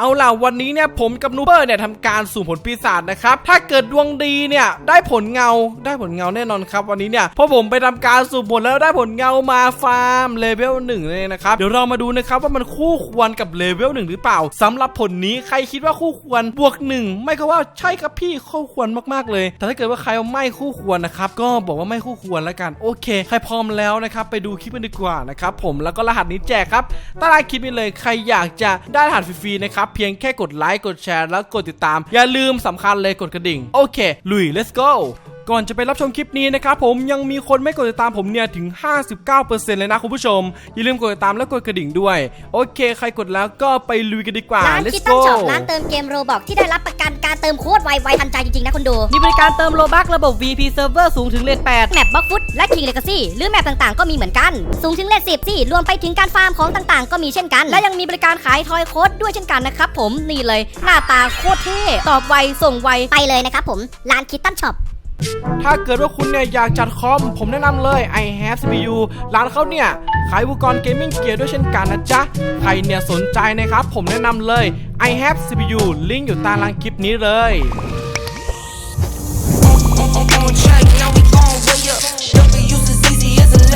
เอาล่ะวันนี้เนี่ยผมกับนูเบอร์เนี่ยทำการสุ่มผลปีศาจนะครับ ถ้าเกิดดวงดีเนี่ยได้ผลเงาได้ผลเงาแน่นอนครับ วันนี้เนี่ยพราะผมไปทำการสุ่มผลแล้วได้ผลเงามาฟาร์มเลเวลหนึ่งเลยนะครับเดี๋ยวเรามาดูนะครับว่ามันคู่ควรกับเลเวลหนึ่งหรือเปล่าสำหรับผลนี้ใครคิดว่าคู่ควรบวกหนึ่งไม่ก็ว่าใช่ครับพี่คู่ควรมากๆเลย แต่ถ้าเกิดว่าใครไม่คู่ควรนะครับก็บอกว่าไม่คู่ควรแล้วกันโอเค ใครพร้อมแล้วนะครับไปดูคลิปกันดีกว่านะครับผมแล้วก็รหัสนี้แจกครับใต้คลิปนี้เลยใครอยากจะได้รหัสฟรีๆนะครับเพียงแค่กดไลค์กดแชร์แล้วกดติดตาม อย่าลืมสำคัญเลยกดกระดิ่ง โอเค ลุย let's go ก่อนจะไปรับชมคลิปนี้นะครับผมยังมีคนไม่กดติดตามผมเนี่ยถึง 59%เลยนะคุณผู้ชม อย่าลืมกดติดตามและกดกระดิ่งด้วย โอเค ใครกดแล้วก็ไปลุยกันดีกว่า ร้าน let's คิตตัน go ช็อปร้านเติมเกมโรบอกที่ได้รับประกันการเติมโคตรไวไวทันใจจริง ๆ นะคุณดู มีบริการเติมโลบักระบบ VP Server สูงถึงเลท8แมปบล็อกฟุตและ King Legacy หรือแมปต่างๆ ก็มีเหมือนกัน สูงถึงเลทสิบสี่รวมไปถึงการฟาร์มของต่างๆ ก็มีเช่นกัน และยังมีบริการขายทอยโค้ดด้วยเช่นกันนะครับผม นี่เลย หน้าตาโคตรเท่ ตอบไว ส่งไว ไปเลยนะครับผม ร้านคิตตันช็อป ถ้าเกิดว่าคุณเนี่ยอยากจัดคอม ผมแนะนำเลย i have CPU ร้านเขาเนี่ยขายอุปกรณ์เกมมิ่งเกียร์ด้วยเช่นกันนะจ๊ะ ใครเนี่ยสนใจนะครับ ผมแนะนำเลย i have CPU ลิงก์อยู่ใต้ล่างคลิปนี้เลย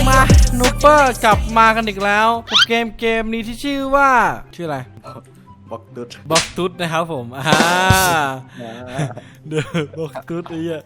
มานูเปอร์กลับมากันอีกแล้วกับเกมเกมนี้ที่ชื่อว่า ชื่ออะไร บล็อกดุดบ็อกตุ๊ดนะครับผมอ่าเดอะบ็อกตุ๊ดไอ้เหี้ย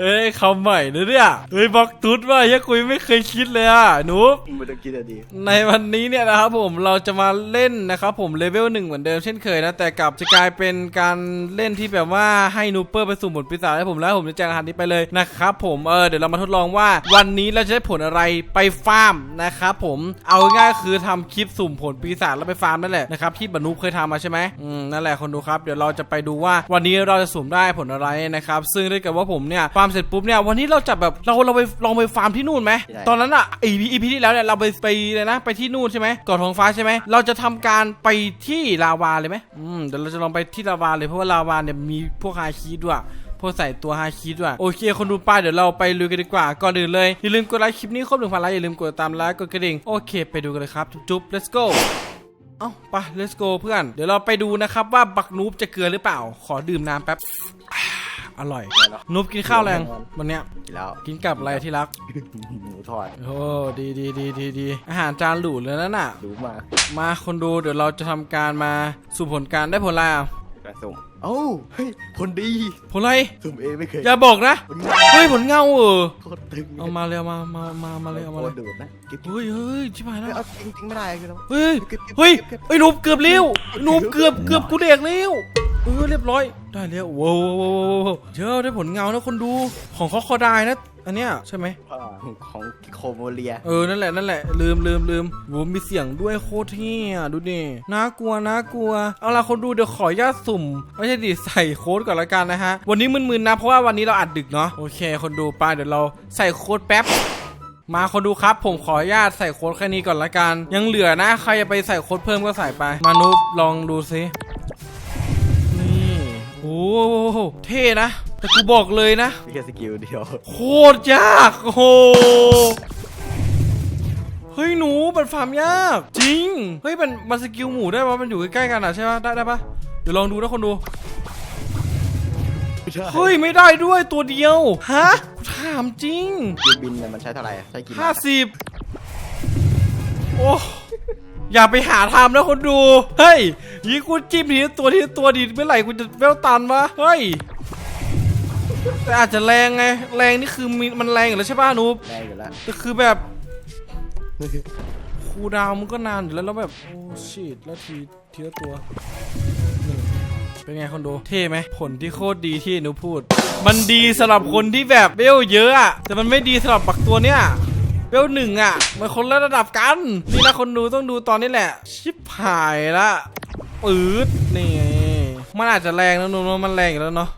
เอ้ยคำใหม่นะเนี่ยเฮ้ยบ็อกตุ๊ดว่าเฮ้ยคุยไม่เคยคิดเลยอะหนูไม่ต้องคิดอะดี ในวันนี้เนี่ยนะครับผมเราจะมาเล่นนะครับผมเลเวลหนึ่งเหมือนเดิมเช่นเคยนะแต่กลับจะกลายเป็นการเล่นที่แบบว่าให้นูเปอร์ไปสุ่มผลปีศาจให้ผมแล้วผมจะแจกรหัสนี้ไปเลยนะครับผมเออเดี๋ยวเรามาทดลองว่า วันนี้เราจะได้ผลอะไรไปฟาร์มนะครับผมเอาง่ายๆคือทำคลิปสุ่มผลปีศาจแล้วไปฟาร์มนั่นแหละนะครับที่บรรนุเคยทำมาใช่ไหมอืมนั่นแหละคนดูครับเดี๋ยวเราจะไปดูว่าวันนี้เราจะสุ่มได้ผลอะไรนะครับซึ่งถ้าเกิดว่าผมเนี่ยฟาร์มเสร็จปุ๊บเนี่ยวันนี้เราจะแบบเราเราไปลองไปฟาร์มที่นู่นไหมได้ ตอนนั้นอะอีพีอีพีที่แล้วเนี่ยเราไปไปเลยนะ ไปที่นู่นใช่ไหมเกาะทองฟ้าใช่ไหมเราจะทำการไปที่ลาวาเลยไหมอืมเดี๋ยวเราจะลองไปที่ลาวาเลยเพราะว่าลาวาเนี่ยมีพวกฮาคีด้วย พวกใส่ตัวฮาคีด้วยโอเคคนดูป้ายเดี๋ยวเราไปลุยกันดีกว่า ก่อนอื่นเลย อย่าลืมกดไลค์คลิปนี้ครบหนึ่งพันไลค์อย่าลืมกดติดตามไลค์กดกระดิ่ง โอเค ไปดูกันเลยครับ จุ๊บๆ let's go เอ้าไป let's go เพื่อน เดี๋ยวเราไปดูนะครับว่าบักนูบจะเกลือหรือเปล่า ขอดื่มน้ำแป๊บอ่าอร่อยนูบกินข้าวแรงวันเนี้ย กินแล้วกินกับอะไรที่รัก หมูทอดโอ้ดีดีดีดีดีอาหารจานหรูเลยนั่นน่ะ รู้มามาคนดูเดี๋ยวเราจะทำการมาสู่ผลการได้ผลอะไรอะ กระสุ่ม เอ้าเฮ้ยผลดีผลอะไร สุ่มเองไม่เคยอย่าบอกนะ ผลงานเฮ้ยผลเงาเออ โคตรตึงเอามาเลยเอามามามามาเลยเอามาโคเลตยรดูดนะเก็บเก็บเฮ้ยเฮ้ยชิบหายแล้ว เอาจริงจริงๆไม่ได้คือเรา เฮ้ยเก็บเก็บเฮ้ยเก็บเฮ้ยหนูเกือบเลี้ยวหนูเกือบเกือบกูเด็กเลี้ยวเออเรียบร้อย ได้แล้วว้าวว้าวว้าวว้าวเจ้าได้ผลเงานะคนดู ของเขาคอได้นะ อันเนี้ยใช่ไหมของโคโมเลีย เออ นั่นแหละ นั่นแหละ ลืมลืมลืมโหมีเสียงด้วยโคตรเท่อะดูดิ น่ากลัว น่ากลัว เอาล่ะคนดูเดี๋ยวขออนุญาตสุ่ม ไม่ใช่ดิใส่โค้ดก่อนละกันนะฮะ วันนี้มึนๆนะ เพราะว่าวันนี้เราอัดดึกเนาะ โอเค คนดูไปเดี๋ยวเราใส่โค้ดแป๊บมาคนดูครับ ผมขออนุญาตใส่โค้ดแค่นี้ก่อนละกัน ยังเหลือนะ ใครจะไปใส่โค้ดเพิ่มก็ใส่ไป มานุบลองดูซิ นี่ โอ้โหเท่นะ แต่กูบอกเลยนะ มีแค่สกิลเดียวโคตรยากโอ้โหเฮ้ยหนูมันฟาร์มยาก จริง เฮ้ยมันมันสกิลหมูได้ปะมันอยู่ใกล้ๆกันอะใช่ปะได้ได้ปะเดี๋ยวลองดูนะคนดูเฮ้ยไม่ได้ด้วยตัวเดียวฮะกูถามจริงยืนบินเนี่ยมันใช้เท่าไหร่อะใช้กี่ห้าบาทสิบโอ้อย่าไปหาทำนะคนดู เฮ้ยยิงกูจิ้มทีละตัวทีละตัวดีเมื่อไหร่กูจะเวลตันวะเฮ้ย แต่อาจจะแรงไง แรงนี่คือมีมันแรงอยู่แล้วใช่ป่ะนูบแรงอยู่แล้วแต่คือแบบคูลดาวน์มันก็นานอยู่แล้วแล้วแบบโอ้ชิตแล้วทีทีละตัวหนึ่งเป็นไงคนดูเท่ไหมผลที่โคตรดีที่หนูพูด มันดีสำหรับคนที่แบบเบลเยอะอะแต่มันไม่ดีสำหรับบักตัวเนี้ยเบลหนึ่งอะมันคนละระดับกัน นี่นะคนดูต้องดูตอนนี้แหละ ชิบหายละปื๊ดนี่ไงมันอาจจะแรงนะนูนมันแรงอยู่แล้วเนาะ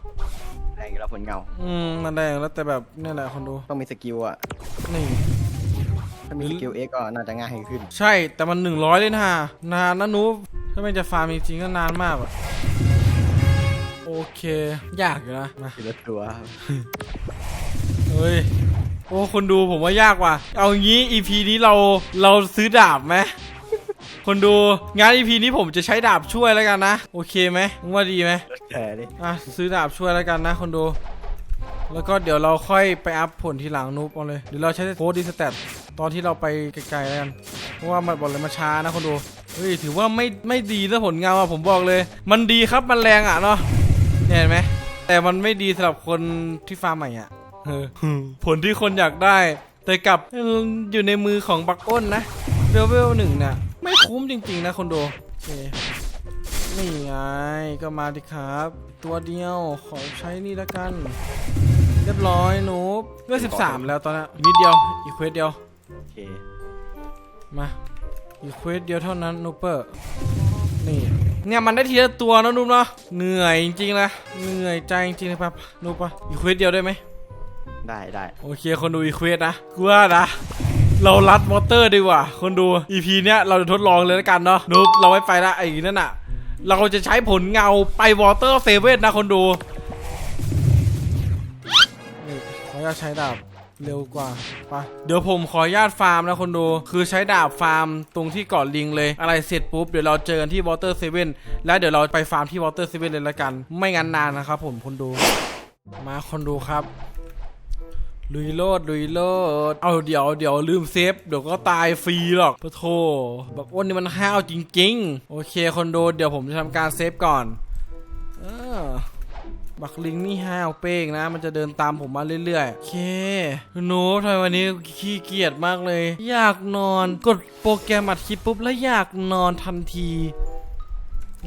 แรงอยู่แล้วผลเงา อืมมันแรงแล้วแต่แบบนี่แหละคนดูต้องมีสกิลอะนี่ ถ้ามีสกิลเอ็กก็น่าจะง่ายขึ้น ใช่แต่มันหนึ่งร้อยเลยนะนานนะนูบถ้าไม่จะฟาร์มจริงๆก็นานมากอะโอเค ยากอยู่นะมาทีละตัวเฮ้ยโอ้คนดูผมว่ายากว่ะเอางี้ EP นี้เราเราซื้อดาบไหม คนดูงาน EP นี้ผมจะใช้ดาบช่วยแล้วกันนะ โอเคไหมมึงว่าดีไหมแฉดิอะซื้อดาบช่วยแล้วกันนะคนดู แล้วก็เดี๋ยวเราค่อยไปอัพผลทีหลังนูบเอาเลยเดี๋ยวเราใช้โค้ดดีสแตทตอนที่เราไปไกลๆแล้วกัน เพราะว่ามันบอกเลยมาช้านะคนดู เฮ้ยถือว่าไม่ไม่ดีนะผลเงาอะผมบอกเลย มันดีครับมันแรงอะเนาะเนี่ยเห็นไหมแต่มันไม่ดีสำหรับคนที่ฟาร์มใหม่อะเออผลที่คนอยากได้ แต่กลับอยู่ในมือของบักอ้นนะเวลเวลหนึ่งเนี่ย ไม่คุ้มจริงๆนะคนดูโอเคนี่ไงก็มาดิครับ ตัวเดียวขอใช้นี่ละกัน เรียบร้อยนูบเลือดสิบสามแล้วตอนนี้อีกนิดเดียวอีกเควสเดียวโอเคมาอีกเควสเดียวเท่านั้นนูเปอร์นี่เนี่ยมันได้ทีละตัวนะนูบเนาะเหนื่อยจริงๆนะเหนื่อยใจจริงๆนะครับนูบปะอีกเควสเดียวได้ไหมได้ได้โอเคคนดูอีกเควสนะกูว่านะ เรารัดมอเตอร์ดีกว่า คนดู EP เนี้ยเราจะทดลองเลยแล้วกันเนาะนูบเราไม่ไปละไอ้นั่นอะเราจะใช้ผลเงาไปวอเตอร์เซเว่นนะคนดูนี่ขออนุญาตใช้ดาบเร็วกว่าไปเดี๋ยวผมขออนุญาตฟาร์มนะคนดู คือใช้ดาบฟาร์มตรงที่เกาะลิงเลย อะไรเสร็จปุ๊บ เดี๋ยวเราเจอกันที่วอเตอร์เซเว่นแล้วเดี๋ยวเราไปฟาร์มที่วอเตอร์เซเว่นเลยละกัน ไม่งั้นนานนะครับผมคนดู มาคนดูครับ ลุยโลดลุยโลด เอาเดี๋ยวเดี๋ยวลืมเซฟเดี๋ยวก็ตายฟรีหรอกปะโทแบบอ้วนนี่มันห้าวจริง ๆ โอเคคอนโดเดี๋ยวผมจะทำการเซฟก่อนอบักลิงนี่ห้าวเป้งนะ มันจะเดินตามผมมาเรื่อยๆ โอเคหนูทำไมวันนี้ขี้เกียจมากเลย อยากนอน กดโปรแกรมอัดคลิปปุ๊บแล้วอยากนอนทันที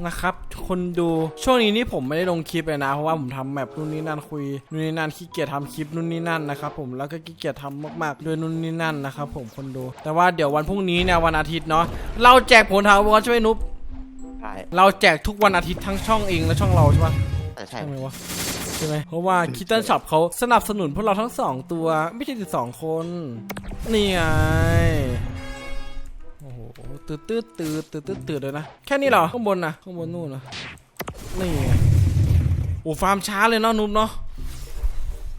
นะครับคนดูช่วงนี้นี่ผมไม่ได้ลงคลิปเลยนะ เพราะว่าผมทำแมปนู่นนี่นั่นคุยนู่นนี่นั่นขี้เกียจทำคลิปนู่นนี่นั่นนะครับผมแล้วก็ขี้เกียจทำมากๆด้วยนู่นนี่นั่นนะครับผมคนดู แต่ว่าเดี๋ยววันพรุ่งนี้เนี่ยวันอาทิตย์เนาะเราแจกผลทาวรใช่ไหมนุ๊บใช่เราแจกทุกวันอาทิตย์ทั้งช่องเองและช่องเราใช่ปะแต่ใช่ใช่ไหมวะใช่ไหมเพราะว่าคิตตันช็อปเขาสนับสนุนพวกเราทั้งสองตัวไม่ใช่สิบสองคนนี่ไงโอ้โห ตืดตืดตืดตืดตืดตืดเลยนะ แค่นี้เหรอ ข้างบนนะข้างบนนู่นนะนี่ไงโอ้ฟาร์มช้าเลยเนาะนุ๊บเนาะ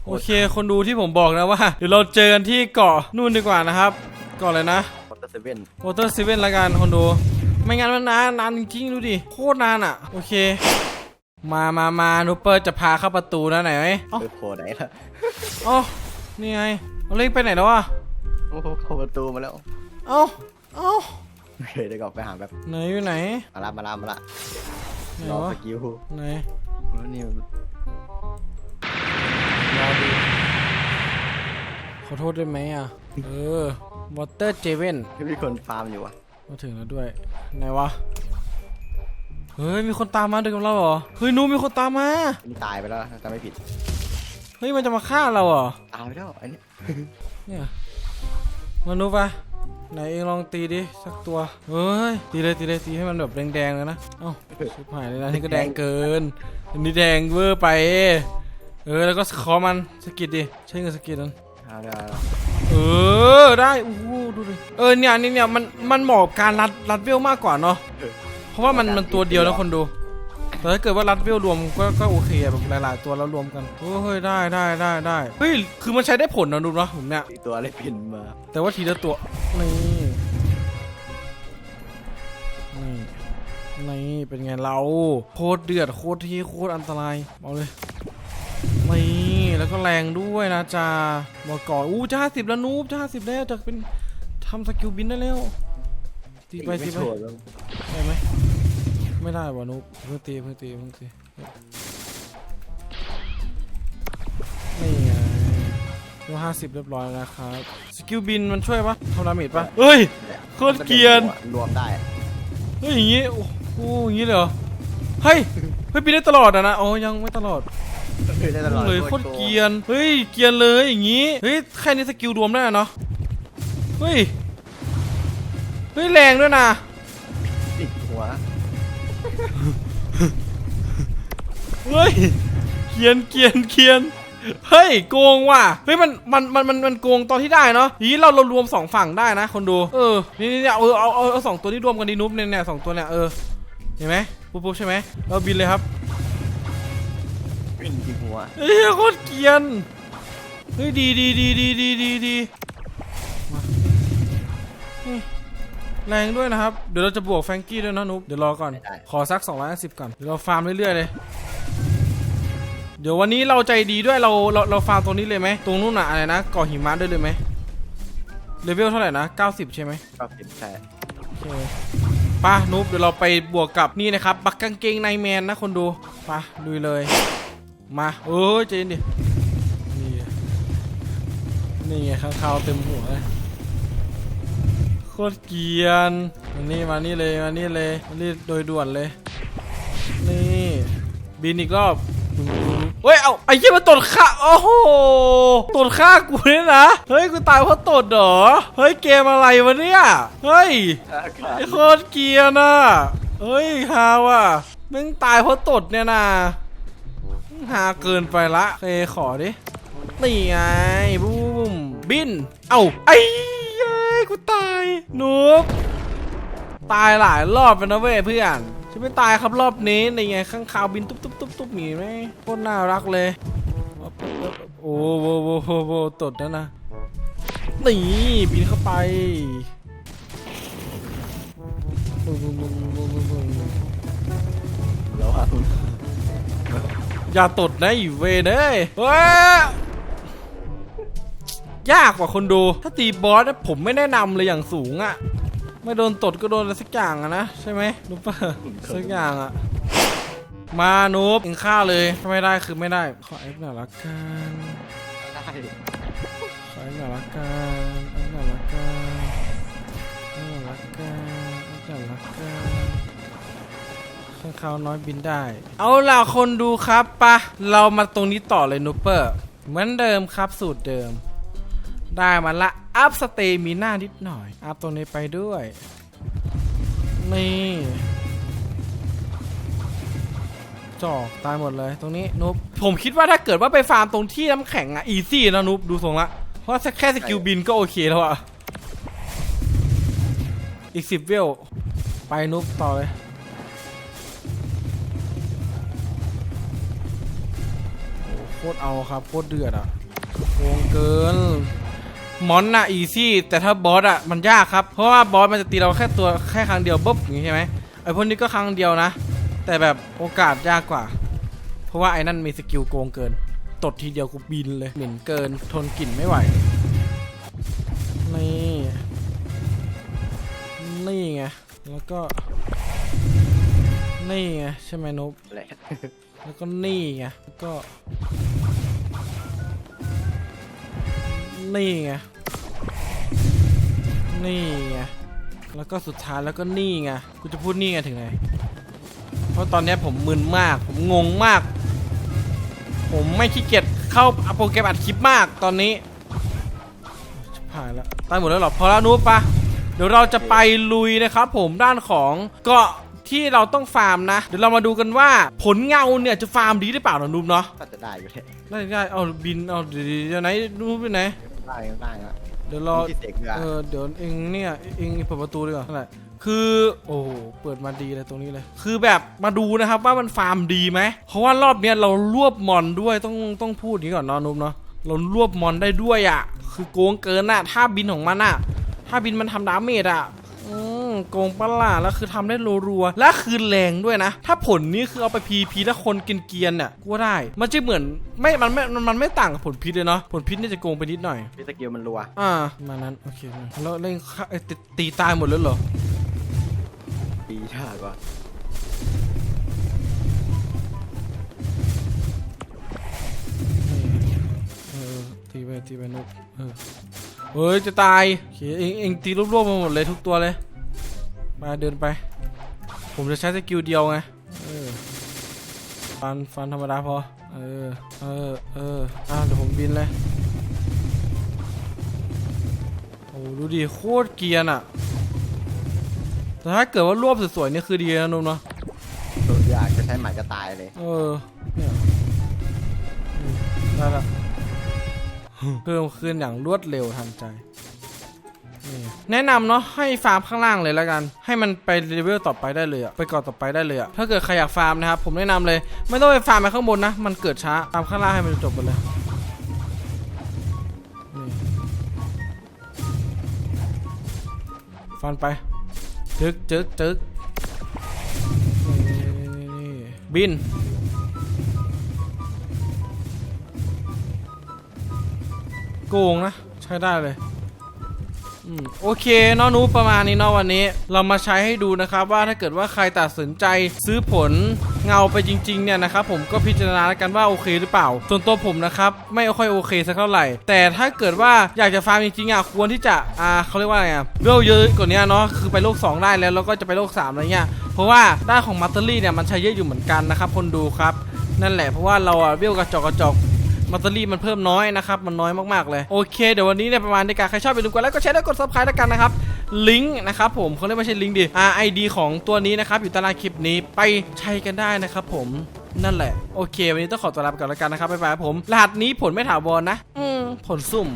โอเค คนดูที่ผมบอกนะว่า เดี๋ยวเราเจอกันที่เกาะนู่นดีกว่านะครับ เกาะอะไรนะวอเตอร์เซเว่นวอเตอร์เซเว่นละกันคนดู ไม่งั้นมันนานนานจริงๆดูดิ โคตรนานอะ โอเค มามามานูเปอร์จะพาเข้าประตูนะไหนไหมเอ้าเออโผล่ไหนล่ะเอ้านี่ไงเอาเล่นไปไหนแล้ววะโอ้โหเข้าประตูมาแล้ว เอ้าเอ้า โอเคเดี๋ยวกลับไปหาแบบไหนอยู่ไหนมาละมาละมาละไหนรอวะสกิลไหนโอ้นี่รอดูขอโทษได้ไหมอะ เออวอเตอร์เจเว่นมีคนฟาร์มอยู่วะมาถึงแล้วด้วยไหนวะเฮ้ยมีคนตามมาด้วยกับเราเหรอเฮ้ยนูมีคนตามมานี่ตายไปแล้วนะถ้าจำไม่ผิดเฮ้ยมันจะมาฆ่าเราเหรอตายไปแล้วอันนี้เนี่ยมนุษย์ปะ ไหนเองลองตีดิสักตัวเฮ้ยตีเลยตีเลยตีให้มันแบบแดงๆเลยนะเอ้าชิบหายเลยนะนี่ก็แดงเกินอันนี้แดงเวอร์ไปเออแล้วก็ขอมันสกิดดิใช้เงินสกิดนั้นเอาได้เอาเออได้อู้หูดูดิเออเนี่ยนี่เนี่ยมันมันเหมาะกับการรัดรัดเวลมากกว่าเนาะเพราะว่ามันมันตัวเดียวนะคนดู แต่ถ้าเกิดว่ารัดเวลรวมก็ก็โอเคอะแบบหลาย ๆ ตัวแล้วรวมกันโอ้เฮ้ยได้ได้ได้ได้เฮ้ยคือมันใช้ได้ผลนะดูเนาะผมเนี่ยอีกตัวเลยพินมาแต่ว่าทีละตัวนี่นี่นี่เป็นไงเราโคตรเดือดโคตรที่โคตรอันตรายเอาเลยนี่แล้วก็แรงด้วยนะจ๊ะบอกก่อนอู้จะห้าสิบแล้วนูบจะห้าสิบแล้วจะเป็นทำสกิลบินได้แล้วตีไปตีไปม่โดนแล้วได้ไหม ไม่ได้วะนูบเพิ่งตีเพิ่งตีเพิ่งตีนี่ไงก็ห้าสิบเรียบร้อยแล้วนะครับ สกิลบินมันช่วยปะทำดาเมจปะเฮ้ย โคตรเกรียน รวมได้ เฮ้ยอย่างงี้ โอ้โหอย่างงี้เลยเหรอ เฮ้ย เฮ้ยปีนได้ตลอดอะนะอ๋อยังไม่ตลอดได้ตลอดเลยโคตรเกรียน เฮ้ย เกรียนเลยอย่างงี้ เฮ้ย แค่นี้สกิลรวมได้อะเนาะ เฮ้ย เฮ้ยแรงด้วยนะ เฮ้ยเกียนเกียนเกียนเฮ้ยโกงว่ะเฮ้ยมันมันมันมันมันโกงตอนที่ได้เนาะทีนี้เราเรารวมสองฝั่งได้นะคนดูเออนี่นี่เอาเอาเอาเอาสองตัวนี้รวมกันดีนุ๊บเนี่ยเนี่ยสองตัวเนี่ยเออเห็นไหมปุ๊บปุ๊บใช่ไหมเราบินเลยครับวิ่งติดหัวเฮ้ยโคตรเกรียนเฮ้ยดีดีดีดีดีดีดีมานี่แรงด้วยนะครับ เดี๋ยวเราจะบวกแฟรงกี้ด้วยนะนุ๊กเดี๋ยวรอก่อนขอสัก250ก่อนเดี๋ยวเราฟาร์มเรื่อยๆเลย เดี๋ยววันนี้เราใจดีด้วยเราเราเราฟาร์มตรงนี้เลยไหมตรงนู้นน่ะอะไรนะก่อหิมะด้วยเลยไหมเลเวลเท่าไหร่นะ 90 ใช่ไหมก็เห็นใช่โอเคป่ะนุ๊บเดี๋ยวเราไปบวกกับนี่นะครับบักกางเกงในแมนนะคนดูป่ะลุยเลย มาเอ้ยเจนดินี่ไงนี่ไงข้างคาวเต็มหัวเลยโคตรเกรียนมานี่มานี่เลยมานี่เลยมานี่โดยด่วนเลย นี่บินอีกรอบเฮ้ย เอาไอ้เหี้ยมันตดข้าโอ้โหตดข้ากูเนี่ยนะ เฮ้ย กูตายเพราะตดเหรอ เฮ้ย เกมอะไรวะเนี่ย เฮ้ยไอ้โคตรเกียนอะเฮ้ยฮาว่ะมึงตายเพราะตดเนี่ยนะฮาเกินไปละเคขอดินี่ไงบูมบิน เอ้าไอ้ย้ยกูตายนูบตายหลายรอบไปนะเว้ยเพื่อน ไม่ตายครับรอบนี้ในไงข้างคาวบินตุ๊บตุ๊บตุ๊บตุ๊บหนีไหมโคตรน่ารักเลย โอ้โหโอ้โหโอ้โหตดนะนะนี่บินเข้าไปแล้วอะคุณอย่าตดนะอีเวเอ้ยเฮ้ยยากกว่าคนดู ถ้าตีบอสนะผมไม่แนะนำเลยอย่างสูงอะ ไม่โดนตดก็โดนอะไรสักอย่างอะนะใช่ไหมรู้ป่ะสักอย่างอะมานูบกินข้าวเลยถ้าไม่ได้คือไม่ได้ ขอเอฟหน่อยละกันได้ขอเอฟหน่อยละกันเอฟหน่อยละกันเอฟหน่อยละกันเอฟหน่อยละกันข้างคาวน้อยบินได้ เอาล่ะคนดูครับปะเรามาตรงนี้ต่อเลยนูเปอร์ เหมือนเดิมครับสูตรเดิม ได้มาละ อัพสเตมีหน้านิดหน่อย อัพตรงนี้ไปด้วย นี่ จอกตายหมดเลย ตรงนี้นุบผมคิดว่าถ้าเกิดว่าไปฟาร์มตรงที่น้ำแข็งอะอีซี่นะนุบดูทรงละ เพราะแค่สกิลบินก็โอเคแล้วอะอีกสิบเวล ไปนุบต่อเลยโอ้โคตรเอาครับ โคตรเดือดอะโกงเกิน มอนน่ะอีซี่แต่ถ้าบอสอะมันยากครับ เพราะว่าบอสมันจะตีเราแค่ตัวแค่ครั้งเดียวปุ๊บอย่างงี้ใช่ไหมไอพวกนี้ก็ครั้งเดียวนะ แต่แบบโอกาสยากกว่า เพราะว่าไอ้นั่นมีสกิลโกงเกิน ตดทีเดียวกูบินเลยเหม็นเกินทนกลิ่นไม่ไหว นี่ นี่ไง แล้วก็ นี่ไงใช่ไหมนุบแหละแล้วก็นี่ไงแล้วก็ นี่ไง นี่ไง แล้วก็สุดท้ายแล้วก็นี่ไง กูจะพูดนี่ไงถึงไหน เพราะตอนเนี้ยผมมึนมาก ผมงงมาก ผมไม่ขี้เกียจเข้าโปรแกรมอัดคลิปมากตอนนี้ชิบหายแล้วตายหมดแล้วเหรอ พอแล้วนูบปะเดี๋ยวเราจะไปลุยนะครับผมด้านของเกาะที่เราต้องฟาร์มนะ เดี๋ยวเรามาดูกันว่าผลเงาเนี่ยจะฟาร์มดีได้เปล่านะนูบเนาะก็จะได้อยู่แหละได้ได้เอาบินเอาเดี๋ยวเดี๋ยวไหนนูบไปไหน ได้ได้แล้วเดี๋ยวรอมีที่เสกเรือเออเดี๋ยวเองเนี่ยเองเปิดประตูดีกว่านั่นแหละคือโอ้โหเปิดมาดีเลยตรงนี้เลย คือแบบมาดูนะครับว่ามันฟาร์มดีไหมเพราะว่ารอบเนี้ยเรารวบมอนด้วยต้องต้องพูดอย่างนี้ก่อนเนาะนุ๊กเนาะเรารวบมอนได้ด้วยอะ คือโกงเกินอะถ้าบินของมันอะ ถ้าบินมันทำดาเมจอะอืม โกงปะล่ะแล้วคือทำได้รัวๆและคือแรงด้วยนะ ถ้าผลนี้คือเอาไปพีพีถ้าคนเกรียนๆเนี่ยก็ได้ มันจะเหมือนไม่มันไม่มันมันไม่ต่างกับผลพิษเลยเนาะผลพิษเนี่ยจะโกงไปนิดหน่อยมีสกิลมันรัวอ่ามานั้นโอเคแล้วเล่นฆ่าเอ้ยตีตีตายหมดแล้วเหรอปีชาติว่าเออตีไปตีไปนุกเออเฮ้ยจะตายโอเคเองเองตีรวบๆมาหมดเลยทุกตัวเลย มาเดินไป ผมจะใช้สกิลเดียวไงเออฟันฟันธรรมดาพอ เออ เออ เอออะเดี๋ยวผมบินเลย โอ้ดูดิโคตรเกรียนอะ แต่ถ้าเกิดว่ารวบสวยๆนี่คือดีนะนุ่มเนาะโดนยากจะใช้หมายจะตายเลย เออ เนี่ยอืมได้ละเพิ่มขึ้นอย่างรวดเร็วทันใจนี่ แนะนำเนาะให้ฟาร์มข้างล่างเลยแล้วกัน ให้มันไปเลเวลต่อไปได้เลยอะไปก่อนต่อไปได้เลยอะถ้าเกิดใครอยากฟาร์มนะครับผมแนะนำเลย ไม่ต้องไปฟาร์มไปข้างบนนะ มันเกิดช้าฟาร์มข้างล่างให้มันจบไปเลยนี่ฟันไปจึกจึกจึกนี่บินโกงนะ ใช้ได้เลย โอเคน้องนูประมาณนี้เนาะวันนี้ เรามาใช้ให้ดูนะครับว่าถ้าเกิดว่าใครตัดสินใจซื้อผลเงาไปจริงๆเนี่ยนะครับผมก็พิจารณาแล้วกันว่าโอเคหรือเปล่า ส่วนตัวผมนะครับไม่ค่อยโอเคสักเท่าไหร่ แต่ถ้าเกิดว่าอยากจะฟาร์มจริงๆอะควรที่จะอ่าเขาเรียกว่าอะไรอะเวลเยอะกว่านี้เนาะคือไปโลก 2 ได้แล้วแล้วก็จะไปโลก3อะไรเงี้ยเพราะว่าด้านของมัตเตอรี่เนี่ยมันใช้เยอะอยู่เหมือนกันนะครับคนดูครับนั่นแหละเพราะว่าเราอะเวลกระจอกกระจอก มัตเตอรี่มันเพิ่มน้อยนะครับมันน้อยมากๆเลยโอเคเดี๋ยววันนี้เนี่ยประมาณในการใครชอบไปดูกันแล้วก็แชร์แล้วกด subscribe แล้วกันนะครับลิงก์นะครับผมเขาเรียกไม่ใช่ลิงก์ดิอ่าไอดีของตัวนี้นะครับอยู่ตารางคลิปนี้ไปใช้กันได้นะครับผมนั่นแหละ โอเค วันนี้ต้องขอตัวลาไปก่อนแล้วกันนะครับบ๊ายบายผมรหัสนี้ผลไม่ถาวรนะ อืมผลสุ่ม